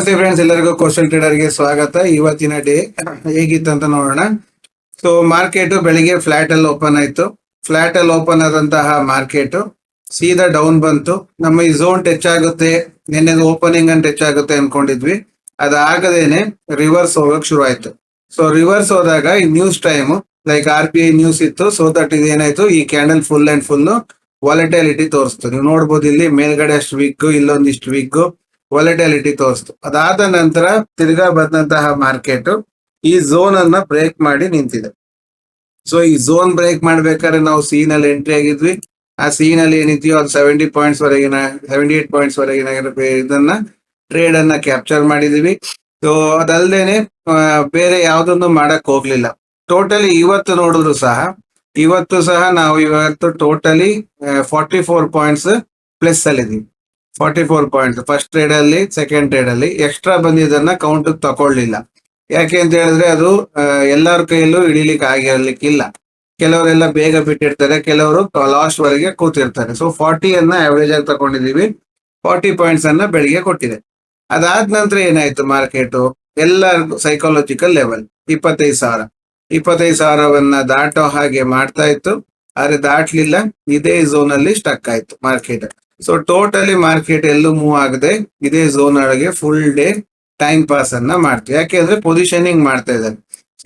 ನಮಸ್ತೆ ಫ್ರೆಂಡ್ಸ್ ಎಲ್ಲರಿಗೂ ಕೋಸ್ಟಲ್ ಟ್ರೇಡರ್ಗೆ ಸ್ವಾಗತ. ಇವತ್ತಿನ ಡೇ ಹೇಗಿತ್ತು ಅಂತ ನೋಡೋಣ. ಸೊ ಮಾರ್ಕೆಟ್ ಬೆಳಿಗ್ಗೆ ಫ್ಲಾಟ್ ಅಲ್ಲಿ ಓಪನ್ ಆಯ್ತು. ಫ್ಲಾಟ್ ಅಲ್ಲಿ ಓಪನ್ ಆದಂತಹ ಮಾರ್ಕೆಟ್ ಸೀದಾ ಡೌನ್ ಬಂತು. ನಮ್ಮ ಈ ಝೋನ್ ಟಚ್ ಆಗುತ್ತೆ. ನಿನ್ನೆ ಓಪನಿಂಗ್ ಅಂತ ಟಚ್ ಆಗುತ್ತೆ ಅನ್ಕೊಂಡಿದ್ವಿ. ಅದಾಗದೇನೆ ರಿವರ್ಸ್ ಹೋಗಕ್ ಶುರು ಆಯ್ತು. ಸೊ ರಿವರ್ಸ್ ಹೋದಾಗ ಈ news time like R P I news ಇತ್ತು. ಸೊ ದಟ್ ಇದೇನಾಯ್ತು ಈ candle full and full volatility ತೋರಿಸ್ತು. ನೀವು ನೋಡ್ಬೋದು ಇಲ್ಲಿ ಮೇಲ್ಗಡೆ ಅಷ್ಟು ವಿಗ್ ಇಲ್ಲೊಂದಿಷ್ಟು ವಿಗ್ ವಾಲಟೈಲಿಟಿ ತೋರಿಸ್ತು. ಅದಾದ ನಂತರ ತಿರ್ಗಾ ಬಂದಂತಹ ಮಾರ್ಕೆಟ್ ಈ ಝೋನ್ ಅನ್ನ ಬ್ರೇಕ್ ಮಾಡಿ ನಿಂತಿದೆ. ಸೊ ಈ ಝೋನ್ ಬ್ರೇಕ್ ಮಾಡ್ಬೇಕಾದ್ರೆ ನಾವು ಸೀನ್ ಅಲ್ಲಿ ಎಂಟ್ರಿ ಆಗಿದ್ವಿ. ಆ ಸೀನ್ ಅಲ್ಲಿ ಏನಿದೆಯೋ ಅದು ಸೆವೆಂಟಿ ಪಾಯಿಂಟ್ಸ್ ವರೆಗಿನ ಸೆವೆಂಟಿ ಏಟ್ ಪಾಯಿಂಟ್ಸ್ ವರೆಗಿನ ಇದನ್ನ ಟ್ರೇಡ್ ಅನ್ನ ಕ್ಯಾಪ್ಚರ್ ಮಾಡಿದೀವಿ. ಸೊ ಅದಲ್ದೇನೆ ಬೇರೆ ಯಾವ್ದನ್ನು ಮಾಡಕ್ ಹೋಗ್ಲಿಲ್ಲ. ಟೋಟಲಿ ಇವತ್ತು ನೋಡಿದ್ರು ಸಹ, ಇವತ್ತು ಸಹ ನಾವು ಇವತ್ತು totally forty four points plus ಅಲ್ಲಿ forty four point first trade ಅಲ್ಲಿ ಸೆಕೆಂಡ್ ಟ್ರೇಡ್ ಅಲ್ಲಿ. ಎಕ್ಸ್ಟ್ರಾ ಬಂದಿದ್ದನ್ನ ಕೌಂಟ್ ತಗೊಳ್ಳಿಲ್ಲ ಯಾಕೆ ಅಂತ ಹೇಳಿದ್ರೆ ಅದು ಎಲ್ಲರ ಕೈಯಲ್ಲೂ ಹಿಡಿಲಿಕ್ಕೆ ಆಗಿರ್ಲಿಕ್ಕಿಲ್ಲ. ಕೆಲವರೆಲ್ಲ ಬೇಗ ಬಿಟ್ಟಿರ್ತಾರೆ, ಕೆಲವರು ಲಾಸ್ಟ್ ವರೆಗೆ ಕೂತಿರ್ತಾರೆ. ಸೊ ಫಾರ್ಟಿ ಅನ್ನ ಆವರೇಜ್ ಆಗಿ ತಗೊಂಡಿದೀವಿ ಫಾರ್ಟಿ ಪಾಯಿಂಟ್ಸ್ ಅನ್ನ ಬೆಳಿಗ್ಗೆ ಕೊಟ್ಟಿದೆ. ಅದಾದ ನಂತರ ಏನಾಯ್ತು ಮಾರ್ಕೆಟ್ ಎಲ್ಲ ಸೈಕಾಲಜಿಕಲ್ ಲೆವೆಲ್ ಇಪ್ಪತ್ತೈದು ಸಾವಿರ. ಇಪ್ಪತ್ತೈದು ಸಾವಿರವನ್ನ ದಾಟೋ ಹಾಗೆ ಮಾಡ್ತಾ ಇತ್ತು. ಆದ್ರೆ ದಾಟ್ಲಿಲ್ಲ. ಇದೇ ಝೋನ್ ಅಲ್ಲಿ ಸ್ಟಕ್ ಆಯ್ತು ಮಾರ್ಕೆಟ್ ಸೊ ಟೋಟಲಿ ಮಾರ್ಕೆಟ್ ಎಲ್ಲೂ ಮೂವ್ ಆಗದೆ ಇದೇ ಝೋನ್ ಒಳಗೆ ಫುಲ್ ಡೇ ಟೈಮ್ ಪಾಸ್ ಅನ್ನ ಮಾಡ್ತೀವಿ. ಯಾಕೆಂದ್ರೆ ಪೊಸಿಷನಿಂಗ್ ಮಾಡ್ತಾ ಇದ್ದಾರೆ.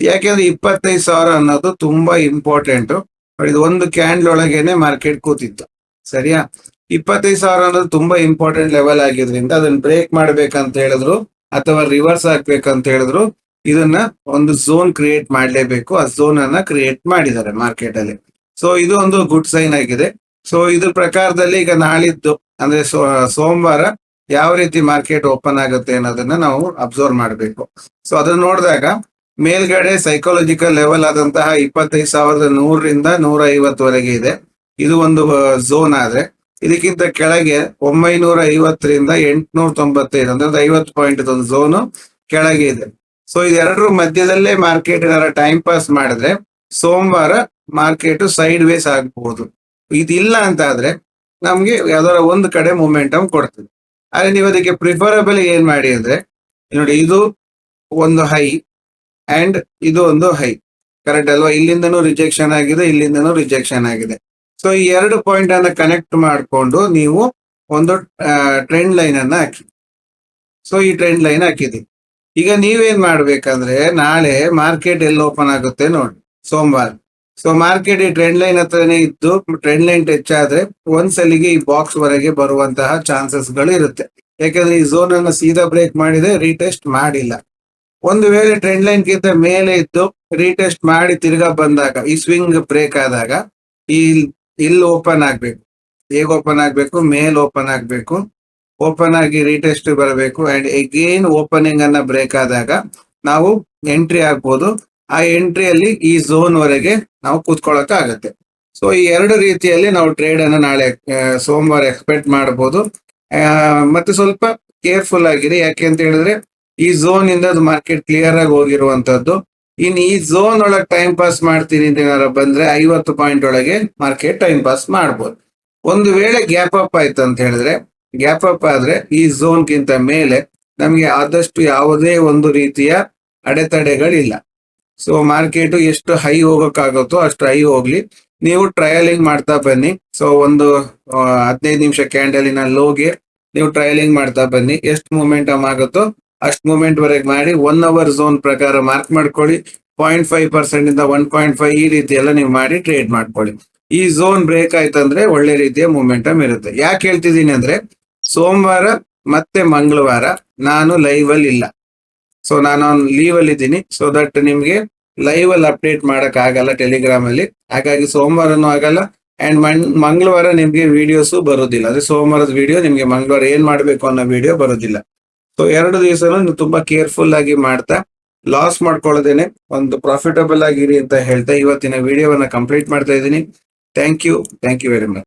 ಯಾಕೆಂದ್ರೆ ಇಪ್ಪತ್ತೈದು ಸಾವಿರ ಅನ್ನೋದು ತುಂಬಾ ಇಂಪಾರ್ಟೆಂಟ್ ಇದು ಒಂದು ಕ್ಯಾಂಡ್ಲ್ ಒಳಗೇನೆ ಮಾರ್ಕೆಟ್ ಕೂತಿತ್ತು. ಸರಿಯಾ? ಇಪ್ಪತ್ತೈದು ಸಾವಿರ ಅನ್ನೋದು ತುಂಬಾ ಇಂಪಾರ್ಟೆಂಟ್ ಲೆವೆಲ್ ಆಗಿದ್ರಿಂದ ಅದನ್ನ ಬ್ರೇಕ್ ಮಾಡ್ಬೇಕಂತ ಹೇಳಿದ್ರು ಅಥವಾ ರಿವರ್ಸ್ ಹಾಕ್ಬೇಕಂತ ಹೇಳಿದ್ರು ಇದನ್ನ ಒಂದು ಝೋನ್ ಕ್ರಿಯೇಟ್ ಮಾಡ್ಲೇಬೇಕು. ಆ ಝೋನ್ ಅನ್ನ ಕ್ರಿಯೇಟ್ ಮಾಡಿದ್ದಾರೆ ಮಾರ್ಕೆಟ್ ಅಲ್ಲಿ. ಸೊ ಇದು ಒಂದು ಗುಡ್ ಸೈನ್ ಆಗಿದೆ. ಸೊ ಇದ್ರ ಪ್ರಕಾರದಲ್ಲಿ ಈಗ ನಾಳಿದ್ದು, ಅಂದ್ರೆ ಸೋಮವಾರ ಯಾವ ರೀತಿ ಮಾರ್ಕೆಟ್ ಓಪನ್ ಆಗುತ್ತೆ ಅನ್ನೋದನ್ನ ನಾವು ಅಬ್ಸರ್ವ್ ಮಾಡಬೇಕು. ಸೊ ಅದನ್ನ ನೋಡಿದಾಗ ಮೇಲ್ಗಡೆ ಸೈಕಾಲಜಿಕಲ್ ಲೆವೆಲ್ ಆದಂತಹ ಇಪ್ಪತ್ತೈದು ಸಾವಿರದ ನೂರರಿಂದ ನೂರ ಐವತ್ತುವರೆಗೆ ಇದೆ. ಇದು ಒಂದು ಝೋನ್ ಆದ್ರೆ ಇದಕ್ಕಿಂತ ಕೆಳಗೆ ಒಂಬೈನೂರ ಐವತ್ತರಿಂದ ಎಂಟುನೂರ ತೊಂಬತ್ತೈದು ಅಂದ್ರೆ ಐವತ್ತು ಪಾಯಿಂಟ್ ಒಂದು ಝೋನು ಕೆಳಗೆ ಇದೆ. ಸೊ ಇದೆರಡರ ಮಧ್ಯದಲ್ಲೇ ಮಾರ್ಕೆಟ್ ಏನಾರ ಟೈಮ್ ಪಾಸ್ ಮಾಡಿದ್ರೆ ಸೋಮವಾರ ಮಾರ್ಕೆಟ್ ಸೈಡ್ ವೇಸ್ ಆಗಬಹುದು ಇದಿಲ್ಲ ಅಂತ ಆದ್ರೆ ನಮ್ಗೆ ಯಾವ್ದಾರ ಒಂದು ಕಡೆ ಮೊಮೆಂಟಮ್ ಕೊಡ್ತದೆ. ಆದ್ರೆ ನೀವು ಅದಕ್ಕೆ ಪ್ರಿಫರಬಲ್ ಏನ್ ಮಾಡಿ ಅಂದ್ರೆ, ನೋಡಿ ಇದು ಒಂದು ಹೈ ಅಂಡ್ ಇದು ಒಂದು ಹೈ ಕರೆಕ್ಟ್ ಅಲ್ವಾ? ಇಲ್ಲಿಂದನು ರಿಜೆಕ್ಷನ್ ಆಗಿದೆ, ಇಲ್ಲಿಂದನು ರಿಜೆಕ್ಷನ್ ಆಗಿದೆ. ಸೊ ಈ ಎರಡು ಪಾಯಿಂಟ್ ಅನ್ನ ಕನೆಕ್ಟ್ ಮಾಡಿಕೊಂಡು ನೀವು ಒಂದು ಟ್ರೆಂಡ್ ಲೈನ್ ಅನ್ನ ಹಾಕಿ. ಸೊ ಈ ಟ್ರೆಂಡ್ ಲೈನ್ ಹಾಕಿದಿ ಈಗ ನೀವೇನ್ ಮಾಡ್ಬೇಕಂದ್ರೆ ನಾಳೆ ಮಾರ್ಕೆಟ್ ಎಲ್ಲಿ ಓಪನ್ ಆಗುತ್ತೆ ನೋಡಿ, ಸೋಮವಾರ. ಸೊ ಮಾರ್ಕೆಟ್ ಈ ಟ್ರೆಂಡ್ ಲೈನ್ ಹತ್ರನೇ ಇದ್ದು ಟ್ರೆಂಡ್ ಲೈನ್ ಟಚ್ ಆದ್ರೆ ಒಂದ್ಸಲಿಗೆ ಈ ಬಾಕ್ಸ್ ವರೆಗೆ ಬರುವಂತಹ ಚಾನ್ಸಸ್ಗಳು ಇರುತ್ತೆ. ಯಾಕಂದ್ರೆ ಈ ಝೋನ್ ಅನ್ನ ಸೀದಾ ಬ್ರೇಕ್ ಮಾಡಿದೆ ರೀಟೆಸ್ಟ್ ಮಾಡಿಲ್ಲ. ಒಂದು ವೇಳೆ ಟ್ರೆಂಡ್ ಲೈನ್ ಗಿಂತ ಮೇಲೆ ಇದ್ದು ರೀಟೆಸ್ಟ್ ಮಾಡಿ ತಿರ್ಗಾ ಬಂದಾಗ, ಈ ಸ್ವಿಂಗ್ ಬ್ರೇಕ್ ಆದಾಗ, ಈ ಇಲ್ಲಿ ಓಪನ್ ಆಗ್ಬೇಕು. ಹೇಗ್ ಓಪನ್ ಆಗ್ಬೇಕು? ಮೇಲ್ ಓಪನ್ ಆಗ್ಬೇಕು. ಓಪನ್ ಆಗಿ ರೀಟೆಸ್ಟ್ ಬರಬೇಕು. ಅಂಡ್ ಎಗೇನ್ ಓಪನಿಂಗ್ ಅನ್ನ ಬ್ರೇಕ್ ಆದಾಗ, ನಾವು ಎಂಟ್ರಿ ಆಗ್ಬೋದು. ಆ ಎಂಟ್ರಿಯಲ್ಲಿ ಈ ಝೋನ್ ವರೆಗೆ ನಾವು ಕೂತ್ಕೊಳ್ಳೋಕೆ ಆಗುತ್ತೆ ಸೊ ಈ ಎರಡು ರೀತಿಯಲ್ಲಿ ನಾವು ಟ್ರೇಡ್ ಅನ್ನು ನಾಳೆ ಸೋಮವಾರ ಎಕ್ಸ್ಪೆಕ್ಟ್ ಮಾಡಬಹುದು ಮತ್ತೆ ಸ್ವಲ್ಪ ಕೇರ್ಫುಲ್ ಆಗಿರಿ. ಯಾಕೆ ಅಂತ ಹೇಳಿದ್ರೆ, ಈ ಝೋನ್ ಇಂದ ಮಾರ್ಕೆಟ್ ಕ್ಲಿಯರ್ ಆಗಿ ಹೋಗಿರುವಂತದ್ದು. ಇನ್ ಈ ಝೋನ್ ಒಳಗೆ ಟೈಮ್ ಪಾಸ್ ಮಾಡ್ತೀನಿ ಅಂತ ಏನಾರ ಬಂದ್ರೆ ಐವತ್ತು ಪಾಯಿಂಟ್ ಒಳಗೆ ಮಾರ್ಕೆಟ್ ಟೈಮ್ ಪಾಸ್ ಮಾಡ್ಬೋದು. ಒಂದು ವೇಳೆ ಗ್ಯಾಪ್ ಅಪ್ ಆಯ್ತು ಅಂತ ಹೇಳಿದ್ರೆ ಗ್ಯಾಪ್ ಅಪ್ ಆದ್ರೆ ಈ ಝೋನ್ ಗಿಂತ ಮೇಲೆ ನಮಗೆ ಆದಷ್ಟು ಯಾವುದೇ ಒಂದು ರೀತಿಯ ಅಡೆತಡೆಗಳಿಲ್ಲ. ಸೊ ಮಾರ್ಕೆಟ್ ಎಷ್ಟು ಹೈ ಹೋಗೋಕ್ಕಾಗುತ್ತೋ ಅಷ್ಟು ಹೈ ಹೋಗ್ಲಿ. ನೀವು ಟ್ರಯಲಿಂಗ್ ಮಾಡ್ತಾ ಬನ್ನಿ. ಸೊ ಒಂದು ಹದಿನೈದು ನಿಮಿಷ ಕ್ಯಾಂಡಲಿನ ಲೋಗೆ ನೀವು ಟ್ರಯಲಿಂಗ್ ಮಾಡ್ತಾ ಬನ್ನಿ. ಎಷ್ಟು ಮೂಮೆಂಟಮ್ ಆಗುತ್ತೋ ಅಷ್ಟು ಮೂಮೆಂಟ್ ವರೆಗೆ ಮಾಡಿ ಒನ್ ಅವರ್ ಝೋನ್ ಪ್ರಕಾರ ಮಾರ್ಕ್ ಮಾಡ್ಕೊಳ್ಳಿ. ಪಾಯಿಂಟ್ ಫೈವ್ ಪರ್ಸೆಂಟ್ ಇಂದ ಒನ್ ಪಾಯಿಂಟ್ ಫೈವ್ ಈ ರೀತಿ ಎಲ್ಲ ನೀವು ಮಾಡಿ ಟ್ರೇಡ್ ಮಾಡ್ಕೊಳ್ಳಿ. ಈ ಝೋನ್ ಬ್ರೇಕ್ ಆಯ್ತಂದ್ರೆ ಒಳ್ಳೆ ರೀತಿಯ ಮೂಮೆಂಟಮ್ ಇರುತ್ತೆ. ಯಾಕೆ ಹೇಳ್ತಿದ್ದೀನಿ ಅಂದ್ರೆ ಸೋಮವಾರ ಮತ್ತೆ ಮಂಗಳವಾರ ನಾನು ಲೈವ್ ಅಲ್ಲಿ ಇಲ್ಲ. ಸೊ ನಾನು ಲೀವ್ ಅಲ್ಲಿ ಇದ್ದೀನಿ. ಸೊ ದಟ್ ನಿಮ್ಗೆ ಲೈವ್ ಅಲ್ಲಿ ಅಪ್ಡೇಟ್ ಮಾಡಕ್ ಆಗಲ್ಲ ಟೆಲಿಗ್ರಾಮ್ ಅಲ್ಲಿ. ಹಾಗಾಗಿ ಸೋಮವಾರನು ಆಗಲ್ಲ. ಅಂಡ್ ಮಂಗಳವಾರ ನಿಮ್ಗೆ ವಿಡಿಯೋಸ್ ಬರೋದಿಲ್ಲ. ಅಂದ್ರೆ ಸೋಮವಾರದ ವಿಡಿಯೋ ನಿಮ್ಗೆ ಮಂಗಳವಾರ ಏನ್ ಮಾಡ್ಬೇಕು ಅನ್ನೋ ವಿಡಿಯೋ ಬರೋದಿಲ್ಲ. ಸೊ ಎರಡು ದಿವಸನೂ ನೀವು ತುಂಬಾ ಕೇರ್ಫುಲ್ ಆಗಿ ಮಾಡ್ತಾ ಲಾಸ್ ಮಾಡ್ಕೊಳ್ಳೋದೇನೆ, ಒಂದು ಪ್ರಾಫಿಟಬಲ್ ಆಗಿರಿ ಅಂತ ಹೇಳ್ತಾ ಇವತ್ತಿನ ವಿಡಿಯೋವನ್ನ ಕಂಪ್ಲೀಟ್ ಮಾಡ್ತಾ ಇದ್ದೀನಿ. Thank you thank you very much